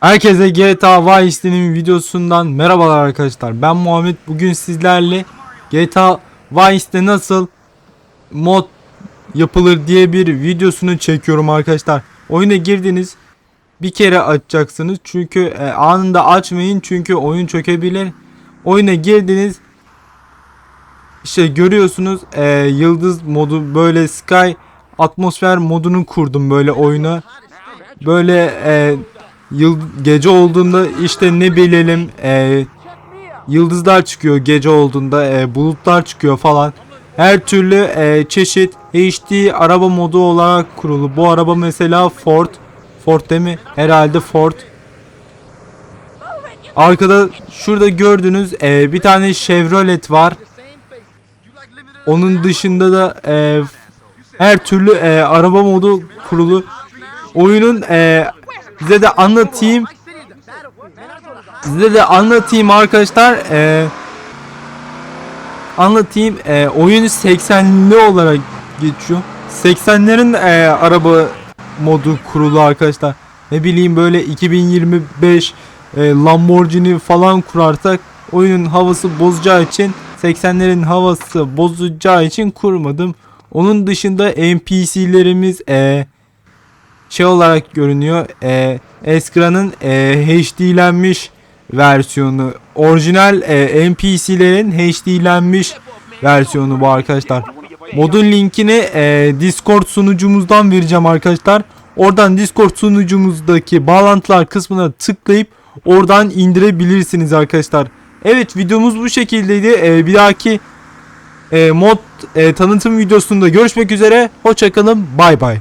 Herkese GTA Vice City'nin videosundan merhabalar arkadaşlar. Ben Muhammed. Bugün sizlerle GTA Vice'de nasıl mod yapılır diye bir videosunu çekiyorum arkadaşlar. Oyuna girdiniz. Bir kere açacaksınız. Çünkü e, anında açmayın. Çünkü oyun çökebilir. Oyuna girdiniz. İşte görüyorsunuz e, yıldız modu böyle sky atmosfer modunu kurdum böyle oyuna. Böyle e, yıl gece olduğunda işte ne bilelim e, yıldızlar çıkıyor gece olduğunda e, bulutlar çıkıyor falan. Her türlü e, çeşit HD araba modu olarak kurulu. Bu araba mesela Ford. Ford değil mi? Herhalde Ford. Arkada şurada gördüğünüz e, bir tane Chevrolet var. Onun dışında da e, her türlü e, araba modu kurulu. Oyunun e, size de anlatayım. Size de anlatayım arkadaşlar. E, anlatayım. E, oyun 80'li olarak geçiyor. 80'lerin e, araba modu kurulu arkadaşlar. Ne bileyim böyle 2025 e, Lamborghini falan kurarsak oyunun havası bozacağı için 80'lerin havası bozacağı için kurmadım. Onun dışında NPC'lerimiz e, şey olarak görünüyor. E, Eskra'nın e, HD'lenmiş versiyonu. Orijinal e, NPC'lerin HD'lenmiş versiyonu bu arkadaşlar. Modun linkini e, Discord sunucumuzdan vereceğim arkadaşlar. Oradan Discord sunucumuzdaki bağlantılar kısmına tıklayıp oradan indirebilirsiniz arkadaşlar. Evet videomuz bu şekildeydi. E, bir dahaki e, mod e, tanıtım videosunda görüşmek üzere. Hoşçakalın. Bay bay.